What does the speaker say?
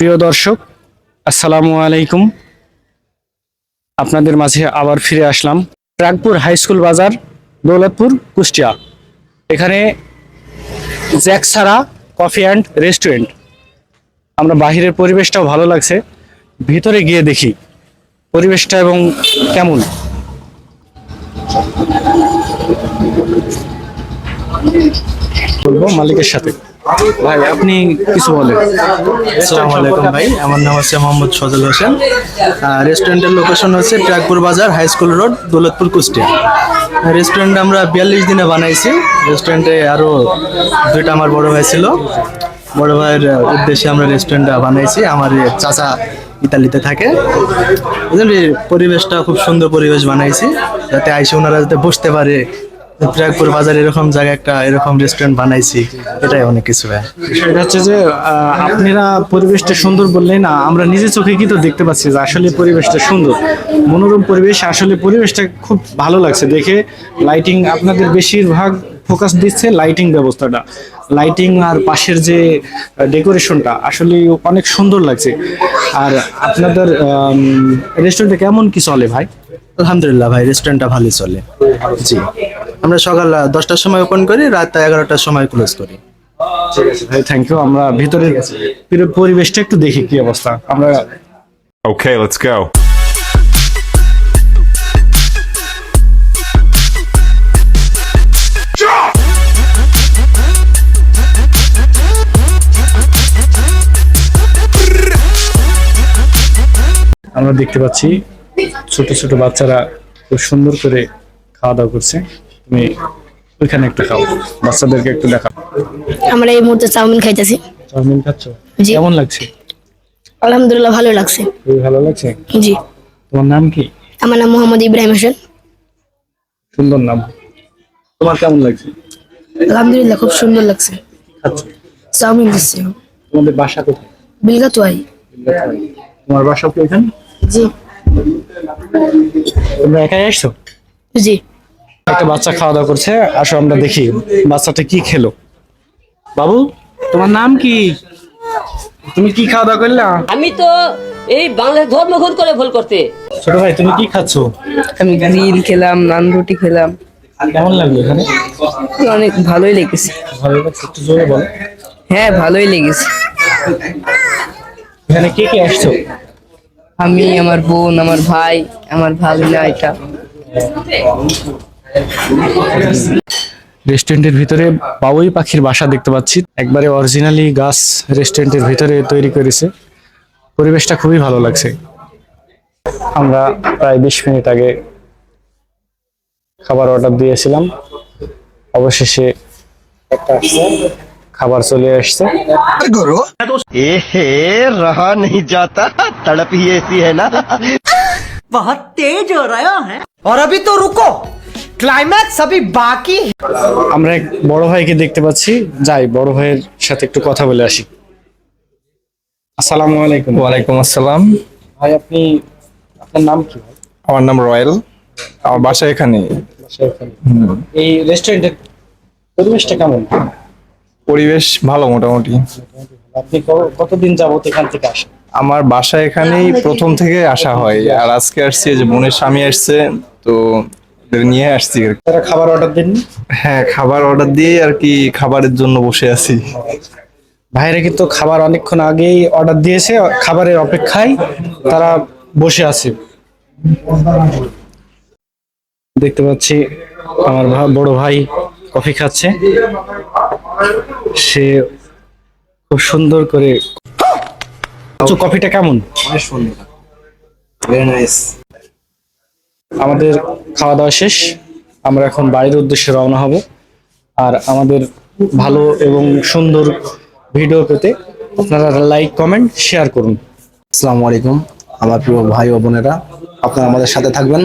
প্রিয় দর্শক, আসসালামু আলাইকুম। আপনাদের মাঝে আবার ফিরে আসলাম। ট্রাকপুর হাই স্কুল বাজার, দৌলতপুর, কুষ্টিয়া। এখানে জ্যাকসারা কফি অ্যান্ড রেস্টুরেন্ট। আমরা বাহিরের পরিবেশটাও ভালো লাগছে। ভিতরে গিয়ে দেখি পরিবেশটা এবং কেমন। বলব মালিকের সাথে। ভাই, আপনি কিছু বলেন। আসসালামু আলাইকুম ভাই, আমার নাম হচ্ছে মোহাম্মদ সজল হোসেন। রেস্টুরেন্টের লোকেশন হচ্ছে Trakpur Bazar, high school road, Daulatpur, Kushtia. Restaurant আমরা বিয়াল্লিশ দিনে বানাইছি। রেস্টুরেন্টে আরও দুইটা আমার বড় ভাই ছিল। বড় ভাইয়ের উদ্দেশ্যে আমরা রেস্টুরেন্টটা বানাইছি। আমার চাচা ইতালিতে থাকে। পরিবেশটা খুব সুন্দর পরিবেশ বানাইছি, যাতে আইসে ওনারা যাতে বসতে পারে। ট্রাকপুর বাজার এরকম জায়গায় একটা এরকম রেস্টুরেন্ট বানাইছি, এটাই অনেক কিছু সেটা হচ্ছে যে আপনারা পরিবেশটা সুন্দর বললেন না, আমরা নিজে চোখে কি তো দেখতে পাচ্ছি যে আসলে পরিবেশটা সুন্দর। মনোরম পরিবেশ, আসলে পরিবেশটা খুব ভালো লাগছে। দেখে লাইটিং আপনাদের বেশিরভাগ ফোকাস দিচ্ছে লাইটিং ব্যবস্থাটা। লাইটিং আর পাশের যে ডেকোরেশনটা আসলে অনেক সুন্দর লাগছে। আর আপনাদের রেস্টুরেন্টে কেমন কি চলে ভাই? আলহামদুলিল্লাহ ভাই রেস্টুরেন্টটা ভালোই চলে। জি। আমরা সকাল দশটার সময় ওপেন করি রাত এগারোটার সময় ক্লোজ করি। ভাই থ্যাংক ইউ আমরা ভিতরে পরিবেশটা একটু দেখি কি অবস্থা। আমরা Okay, let's go. আমরা দেখতে পাচ্ছি ছোট ছোট বাচ্চারা খুব সুন্দর করে খাওয়া দাওয়া করছে। তুমি ওইখানে একটু খাও বাচ্চাদেরকে একটু দেখাও। আমরা এই মুহূর্তে চাউমিন খাইতেছি। চাউমিন খাচ্ছ? জি। কেমন লাগছে? আলহামদুলিল্লাহ ভালো লাগছে। খুবই ভালো লাগছে? জি। তোমার নাম কি? আমার নাম মোহাম্মদ ইব্রাহিম হোসেন। সুন্দর নাম। তোমার কেমন লাগছে? আলহামদুলিল্লাহ খুব সুন্দর লাগছে। খাচ্ছ? চাউমিন দিচ্ছে। তোমাদের বাসা কোথায়? বিলগা তোয়াই তোমার বাসা কি এখানে জি। তোমরা একাই আসছো? জি। একটা বাচ্চা খাওয়া দাওয়া করছে আসো আমরা দেখি বাচ্চাটা কি খেলো। বাবু তোমার নাম কি? তুমি কি খাওয়া দাওয়া করলা? আমি তো এই বাংলাদেশ ধর্মঘট করে ভুল করতে। ছোট ভাই তুমি কি খাচ্ছো? আমি গ্রিল খেলাম নান রুটি খেলাম। কেমন লাগল এখানে? অনেক ভালোই লেগেছে। ভালো লাগছে একটু জোরে বলো। হ্যাঁ ভালোই লেগেছে। এখানে কে কে আসছো? আমি, আমার বোন, আমার ভাই, আমার ভাগনা এটা। রেস্টুরেন্টের ভিতরে বাবুই পাখির বাসা দেখতে পাচ্ছি। একবারে অরিজিনালি গাছ রেস্টুরেন্টের ভিতরে তৈরি করেছে। পরিবেশটা খুবই ভালো লাগছে। আমরা প্রায় বিশ মিনিট আগে খাবার অর্ডার দিয়েছিলাম। অবশেষে একটা খাবার চলে আসছে। গরু। রহা নেই যাতা তড়প হি এসি হ্যায় না বহুত তেজ হো রহা হ্যায় আর অভি তো রুকো ক্লাইম্যাক্স অভি বাকি আমরা এক বড় ভাইকে দেখতে পাচ্ছি। যাই বড় ভাইয়ের সাথে একটু কথা বলে আসি। আসসালামু আলাইকুম। ওয়ালাইকুম আসসালাম। ভাই আপনি আপনার নাম কি আমার নাম রয়্যাল আমার বাসা এখানে। এই রেস্টুরেন্টের পরিবেশটা কেমন? পরিবেশ ভালো মোটামুটি। আপনি কতদিন যাবত এখান থেকে আসেন? আমার বাসা এখানেই প্রথম থেকে আসা হয়। আর আজকে আসছি যে বোনের স্বামী আসছে তো নিয়ে আসছি তারা খাবার অর্ডার দেন হ্যাঁ খাবার অর্ডার দিয়ে আর কি খাবারের জন্য বসে আছি। ভাইরা কিন্তু খাবার অনেকক্ষণ আগেই অর্ডার দিয়েছে খাবারের অপেক্ষায় তারা বসে আছে। দেখতে পাচ্ছি আমার বড় ভাই কফি খাচ্ছে। সে খুব সুন্দর করে কফিটা কেমন? আমাদের খাওয়া দাওয়া শেষ। আমরা এখন বাড়ির উদ্দেশ্যে রওনা হব। আর আমাদের ভালো এবং সুন্দর ভিডিও পেতে আপনারা লাইক কমেন্ট শেয়ার করুন। আসসালামু আলাইকুম। আমার প্রিয় ভাই ও বোনেরা আপনারা আমাদের সাথে থাকবেন।